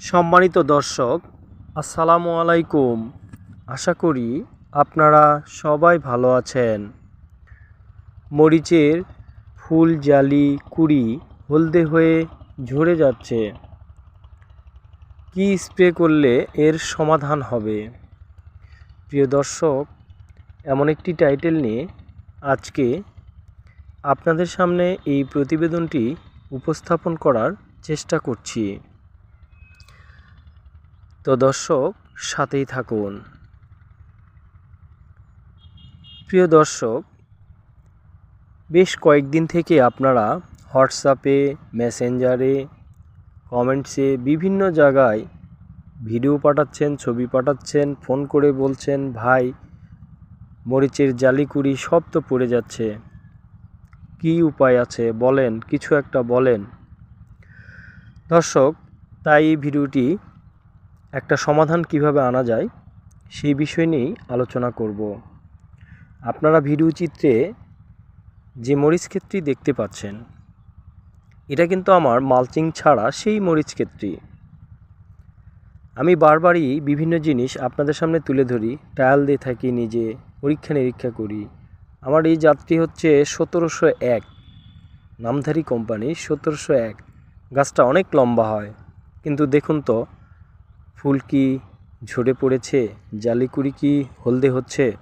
সম্মানিত দর্শক, আসসালামু আলাইকুম। আশা করি আপনারা সবাই ভালো আছেন। মরিচের ফুল জালি কুড়ি হলদে হয়ে ঝরে যাচ্ছে। কি স্প্রে করলে এর সমাধান হবে? প্রিয় দর্শক, এমন একটি টাইটেল নিয়ে আজকে আপনাদের সামনে এই প্রতিবেদনটি উপস্থাপন করার চেষ্টা করছি। তো দর্শক, সাথেই থাকুন। প্রিয় দর্শক, বেশ কয়েকদিন থেকে আপনারা হোয়াটসঅ্যাপে, মেসেঞ্জারে, কমেন্টসে বিভিন্ন জায়গায় ভিডিও পাঠাচ্ছেন, ছবি পাঠাচ্ছেন, ফোন করে বলছেন, ভাই, মরিচের জালিকুড়ি সব তো পড়ে যাচ্ছে। কি উপায় আছে? বলেন, কিছু একটা বলেন। দর্শক, তাই এই ভিডিওটি একটা সমাধান কীভাবে আনা যায় সেই বিষয় নিয়েই আলোচনা করব। আপনারা ভিডিও চিত্রে যে মরিচ ক্ষেত্রটি দেখতে পাচ্ছেন, এটা কিন্তু আমার মালচিং ছাড়া সেই মরিচ ক্ষেত্রী আমি বারবারই বিভিন্ন জিনিস আপনাদের সামনে তুলে ধরি ট্রায়াল দিয়ে থাকি, নিজে পরীক্ষা নিরীক্ষা করি। আমার এই যাত্রী হচ্ছে সতেরোশো এক, নামধারী কোম্পানি সতেরোশো এক। গাছটা অনেক লম্বা হয়, কিন্তু দেখুন তো ফুল কি ঝরে পড়েছে? জালিকুড়ি কি হলদে হচ্ছে?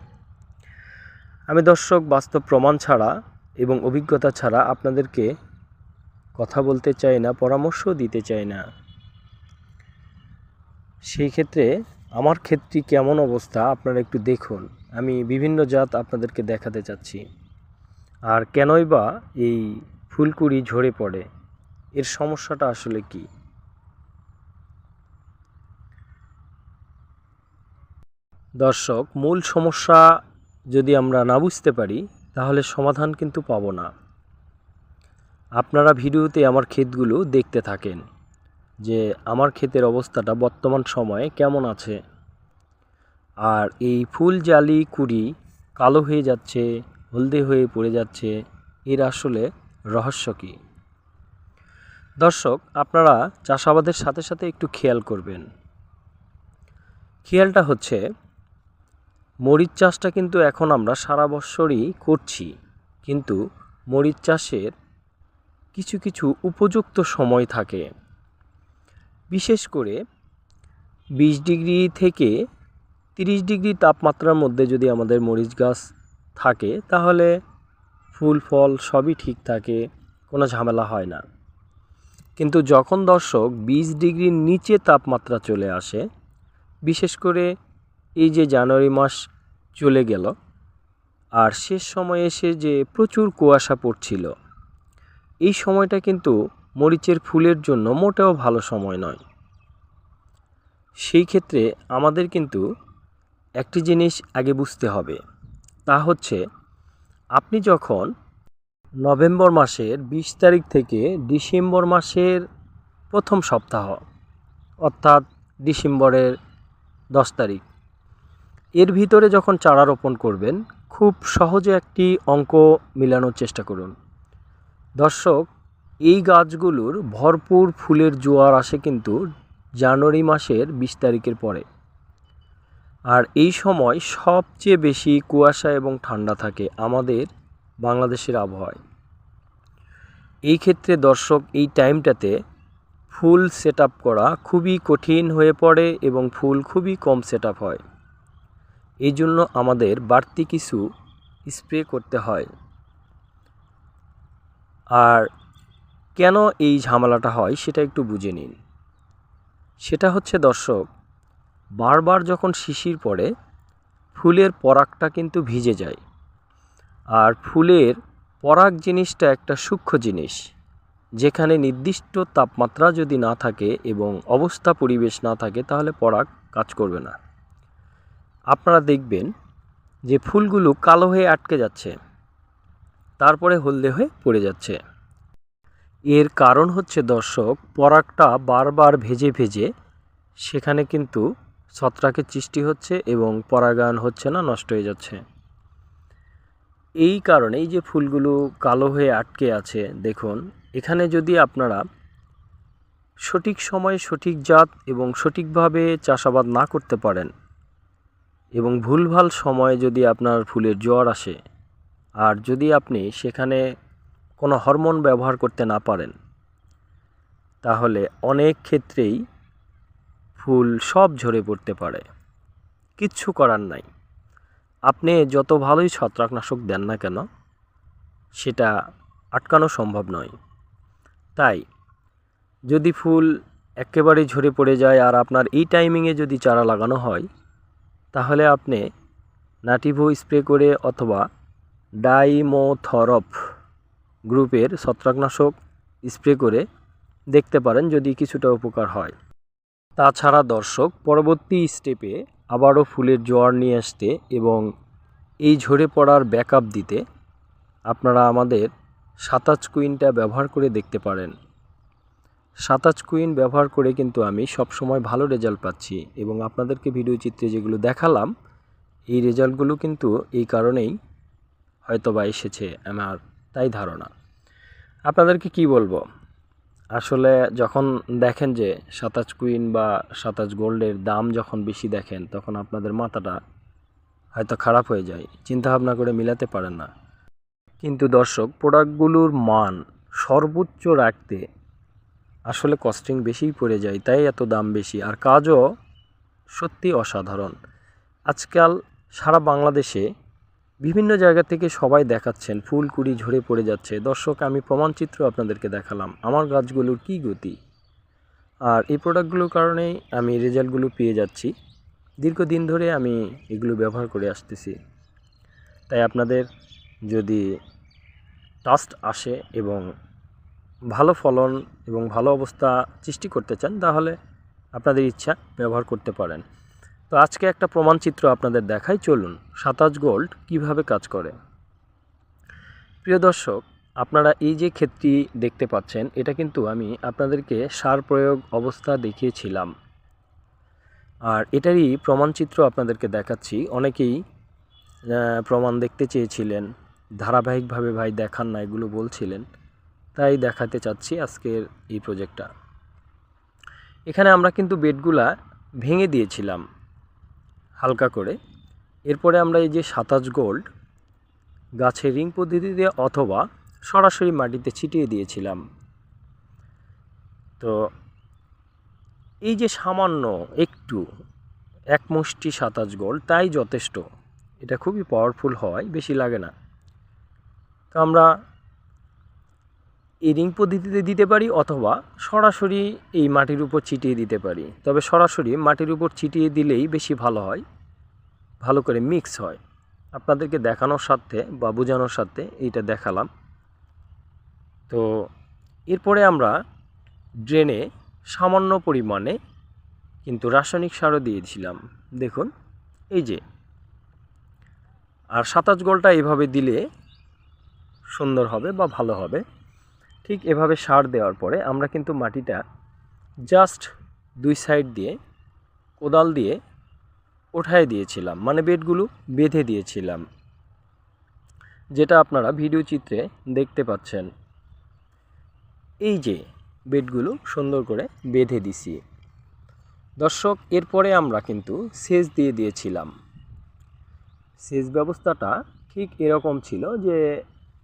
আমি দর্শক, বাস্তব প্রমাণ ছাড়া এবং অভিজ্ঞতা ছাড়া আপনাদেরকে কথা বলতে চাই না, পরামর্শ দিতে চাই না। সেই ক্ষেত্রে আমার ক্ষেত্রে কেমন অবস্থা আপনারা একটু দেখুন। আমি বিভিন্ন জাত আপনাদেরকে দেখাতে চাচ্ছি। আর কেনই বা এই ফুলকুড়ি ঝরে পড়ে? এর সমস্যাটা আসলে কী? দর্শক, মূল সমস্যা যদি আমরা না বুঝতে পারি, তাহলে সমাধান কিন্তু পাবো না। আপনারা ভিডিওতে আমার ক্ষেতগুলো দেখতে থাকেন যে আমার ক্ষেতের অবস্থাটা বর্তমান সময়ে কেমন আছে। আর এই ফুল জালি কুড়ি কালো হয়ে যাচ্ছে, হলদে হয়ে পড়ে যাচ্ছে, এর আসলে রহস্য কী? দর্শক, আপনারা চাষাবাদের সাথে সাথে একটু খেয়াল করবেন। খেয়ালটা হচ্ছে মরিচ চাষটা কিন্তু এখন আমরা সারা বছরই করছি। কিন্তু মরিচ চাষের কিছু কিছু উপযুক্ত সময় থাকে। বিশেষ করে বিশ ডিগ্রি থেকে তিরিশ ডিগ্রি তাপমাত্রার মধ্যে যদি আমাদের মরিচ গাছ থাকে, তাহলে ফুল, ফল সবই ঠিক থাকে, কোনো ঝামেলা হয় না। কিন্তু যখন দর্শক বিশ ডিগ্রির নিচে তাপমাত্রা চলে আসে, বিশেষ করে এই যে জানুয়ারি মাস চলে গেল আর শেষ সময়ে এসে যে প্রচুর কুয়াশা পড়ছিল, এই সময়টা কিন্তু মরিচের ফুলের জন্য মোটেও ভালো সময় নয়। সেই ক্ষেত্রে আমাদের কিন্তু একটি জিনিস আগে বুঝতে হবে, তা হচ্ছে আপনি যখন নভেম্বর মাসের বিশ তারিখ থেকে ডিসেম্বর মাসের প্রথম সপ্তাহ, অর্থাৎ ডিসেম্বরের দশ তারিখ এর ভিতরে যখন চারা রোপণ করবেন, খুব সহজে একটি অঙ্ক মেলানোর চেষ্টা করুন। দর্শক, এই গাছগুলোর ভরপুর ফুলের জোয়ার আসে কিন্তু জানুয়ারি মাসের বিশ তারিখের পরে। আর এই সময় সবচেয়ে বেশি কুয়াশা এবং ঠান্ডা থাকে আমাদের বাংলাদেশের আবহাওয়ায়। এই ক্ষেত্রে দর্শক, এই টাইমটাতে ফুল সেট করা খুবই কঠিন হয়ে পড়ে এবং ফুল খুবই কম সেট হয়। এই জন্য আমাদের বাড়তি কিছু স্প্রে করতে হয়। আর কেন এই ঝামেলাটা হয় সেটা একটু বুঝে নিন। সেটা হচ্ছে, দর্শক, বারবার যখন শিশির পড়ে, ফুলের পরাগটা কিন্তু ভিজে যায়। আর ফুলের পরাগ জিনিসটা একটা সূক্ষ্ম জিনিস, যেখানে নির্দিষ্ট তাপমাত্রা যদি না থাকে এবং অবস্থা পরিবেশ না থাকে, তাহলে পরাগ কাজ করবে না। আপনারা দেখবেন যে ফুলগুলো কালো হয়ে আটকে যাচ্ছে, তারপরে হলদে হয়ে পড়ে যাচ্ছে। এর কারণ হচ্ছে, দর্শক, পরাগটা বারবার ভেজে ভেজে সেখানে কিন্তু ছত্রাকের সৃষ্টি হচ্ছে এবং পরাগায়ন হচ্ছে না, নষ্ট হয়ে যাচ্ছে। এই কারণে এই যে ফুলগুলো কালো হয়ে আটকে আছে, দেখুন, এখানে যদি আপনারা সঠিক সময়ে সঠিক জাত এবং সঠিকভাবে চাষাবাদ না করতে পারেন এবং ভুলভাল সময়ে যদি আপনার ফুলের জ্বর আসে, আর যদি আপনি সেখানে কোনো হরমোন ব্যবহার করতে না পারেন, তাহলে অনেক ক্ষেত্রেই ফুল সব ঝরে পড়তে পারে। কিচ্ছু করার নাই। আপনি যত ভালোই ছত্রাকনাশক দেন না কেন, সেটা আটকানো সম্ভব নয়। তাই, যদি ফুল একেবারে ঝরে পড়ে যায় আর আপনার এই টাইমিংয়ে যদি চারা লাগানো হয় তাহলে আপনি নাটিভো স্প্রে করে অথবা ডাইমোথরপ গ্রুপের ছত্রাকনাশক স্প্রে করে দেখতে পারেন যদি কিছুটা উপকার হয়। তাছাড়া দর্শক, পরবর্তী স্টেপে আবারও ফুলের জোয়ার নিয়ে আসতে এবং এই ঝরে পড়ার ব্যাকআপ দিতে আপনারা আমাদের সাতাচ কুইনটা ব্যবহার করে দেখতে পারেন। সাতাচ কুইন ব্যবহার করে কিন্তু আমি সবসময় ভালো রেজাল্ট পাচ্ছি এবং আপনাদেরকে ভিডিও চিত্রে যেগুলো দেখালাম, এই রেজাল্টগুলো কিন্তু এই কারণেই হয়তো বা এসেছে আমার তাই ধারণা। আপনাদেরকে কি বলব? আসলে যখন দেখেন যে সাতাশ কুইন বা সাতাশ গোল্ডের দাম যখন বেশি দেখেন, তখন আপনাদের মাথাটা হয়তো খারাপ হয়ে যায় চিন্তা ভাবনা করে মিলাতে পারেন না। কিন্তু দর্শক, প্রোডাক্টগুলোর মান সর্বোচ্চ রাখতে আসলে কস্টিং বেশিই পড়ে যায়, তাই এত দাম বেশি। আর কাজও সত্যি অসাধারণ। আজকাল সারা বাংলাদেশে বিভিন্ন জায়গা থেকে সবাই দেখাচ্ছেন, ফুল কুড়ি ঝরে পড়ে যাচ্ছে। দর্শক, আমি প্রমাণচিত্র আপনাদেরকে দেখালাম। আমার গাছগুলোর কী গতি? আর এই প্রোডাক্টগুলোর কারণেই আমি রেজাল্টগুলো পেয়ে যাচ্ছি। দীর্ঘদিন ধরে আমি এগুলো ব্যবহার করে আসতেছি। তাই আপনাদের যদি টাস্ট আসে এবং ভালো ফলন এবং ভালো অবস্থা সৃষ্টি করতে চান, তাহলে আপনাদের ইচ্ছা ব্যবহার করতে পারেন। তো আজকে একটা প্রমাণচিত্র আপনাদের দেখাই। চলুন, সাতাশ গোল্ড কীভাবে কাজ করে? প্রিয় দর্শক, আপনারা এই যে ক্ষেত্রটি দেখতে পাচ্ছেন, এটা কিন্তু আমি আপনাদেরকে সার প্রয়োগ অবস্থা দেখিয়েছিলাম। আর এটারই প্রমাণচিত্র আপনাদেরকে দেখাচ্ছি। অনেকেই প্রমাণ দেখতে চেয়েছিলেন, ধারাবাহিকভাবে ভাই দেখান না, এগুলো বলছিলেন। তাই দেখাতে চাচ্ছি আজকের এই প্রজেক্টটা এখানে আমরা কিন্তু বেডগুলা ভেঙে দিয়েছিলাম হালকা করে। এরপরে আমরা এই যে সাতাশ গোল্ড গাছের রিং পদ্ধতিতে অথবা সরাসরি মাটিতে ছিটিয়ে দিয়েছিলাম। তো এই যে সামান্য একটু এক মুষ্টি সাতাশ গোল্ড তাই যথেষ্ট। এটা খুবই পাওয়ারফুল হয়, বেশি লাগে না। তো আমরা এই রিং পদ্ধতিতে দিতে পারি অথবা সরাসরি এই মাটির উপর ছিটিয়ে দিতে পারি। তবে সরাসরি মাটির উপর ছিটিয়ে দিলেই বেশি ভালো হয়, ভালো করে মিক্স হয়। আপনাদেরকে দেখানোর সাথে বা বোঝানোর সাথে এইটা দেখালাম। তো এরপরে আমরা ড্রেনে সামান্য পরিমাণে কিন্তু রাসায়নিক সারও দিয়েছিলাম। দেখুন, এই যে। আর সাতাশ গোলটা এভাবে দিলে সুন্দর হবে বা ভালো হবে। ঠিক এভাবে সার দেওয়ার পরে আমরা কিন্তু মাটিটা জাস্ট দুই সাইড দিয়ে, কোদাল দিয়ে ওঠায় দিয়েছিলাম। মানে বেডগুলো বেঁধে দিয়েছিলাম। যেটা আপনারা ভিডিও চিত্রে দেখতে পাচ্ছেন। এই যে বেডগুলো সুন্দর করে বেঁধে দিছি। দর্শক, এরপরে আমরা কিন্তু সেচ দিয়ে দিয়েছিলাম। সেচ ব্যবস্থাটা ঠিক এরকম ছিল যে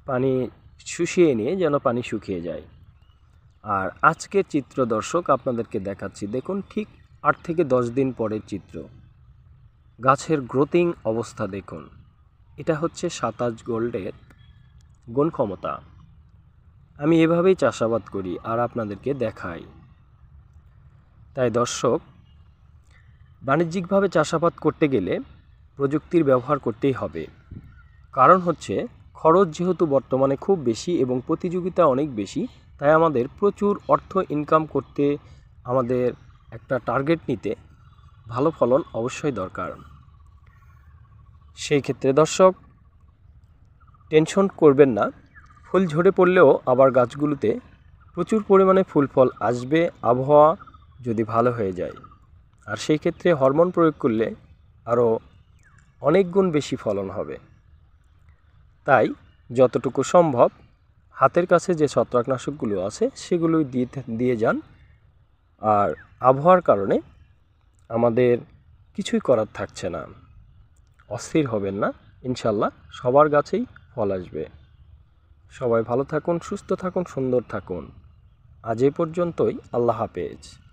পানি শুষিয়ে নিয়ে যেন পানি শুকিয়ে যায়। আর আজকের চিত্র দর্শক আপনাদেরকে দেখাচ্ছি, দেখুন ঠিক আট থেকে দশ দিন পরের চিত্র। গাছের গ্রোথিং অবস্থা দেখুন। এটা হচ্ছে সাতাশ গোল্ডের গুণ ক্ষমতা। আমি এভাবেই চাষাবাদ করি আর আপনাদেরকে দেখাই। তাই দর্শক, বাণিজ্যিকভাবে চাষাবাদ করতে গেলে প্রযুক্তির ব্যবহার করতেই হবে। কারণ হচ্ছে খরচ যেহেতু বর্তমানে খুব বেশি এবং প্রতিযোগিতা অনেক বেশি, তাই আমাদের প্রচুর অর্থ ইনকাম করতে আমাদের একটা টার্গেট নিতে ভালো ফলন অবশ্যই দরকার। সেই ক্ষেত্রে দর্শক টেনশন করবেন না। ফুল ঝরে পড়লেও আবার গাছগুলোতে প্রচুর পরিমাণে ফুল ফল আসবে, আবহাওয়া যদি ভালো হয়ে যায়। আর সেই ক্ষেত্রে হরমোন প্রয়োগ করলে আরও অনেক গুণ বেশি ফলন হবে। তাই যতটুকু সম্ভব হাতের কাছে যে ছত্রাকনাশকগুলো আছে সেগুলোই দিয়ে দিয়ে যান। আর আবহাওয়ার কারণে আমাদের কিছুই করার থাকছে না। অস্থির হবেন না, ইনশাল্লাহ সবার গাছেই ফল আসবে। সবাই ভালো থাকুন, সুস্থ থাকুন, সুন্দর থাকুন। আজ এ পর্যন্তই, আল্লাহ হাফেজ।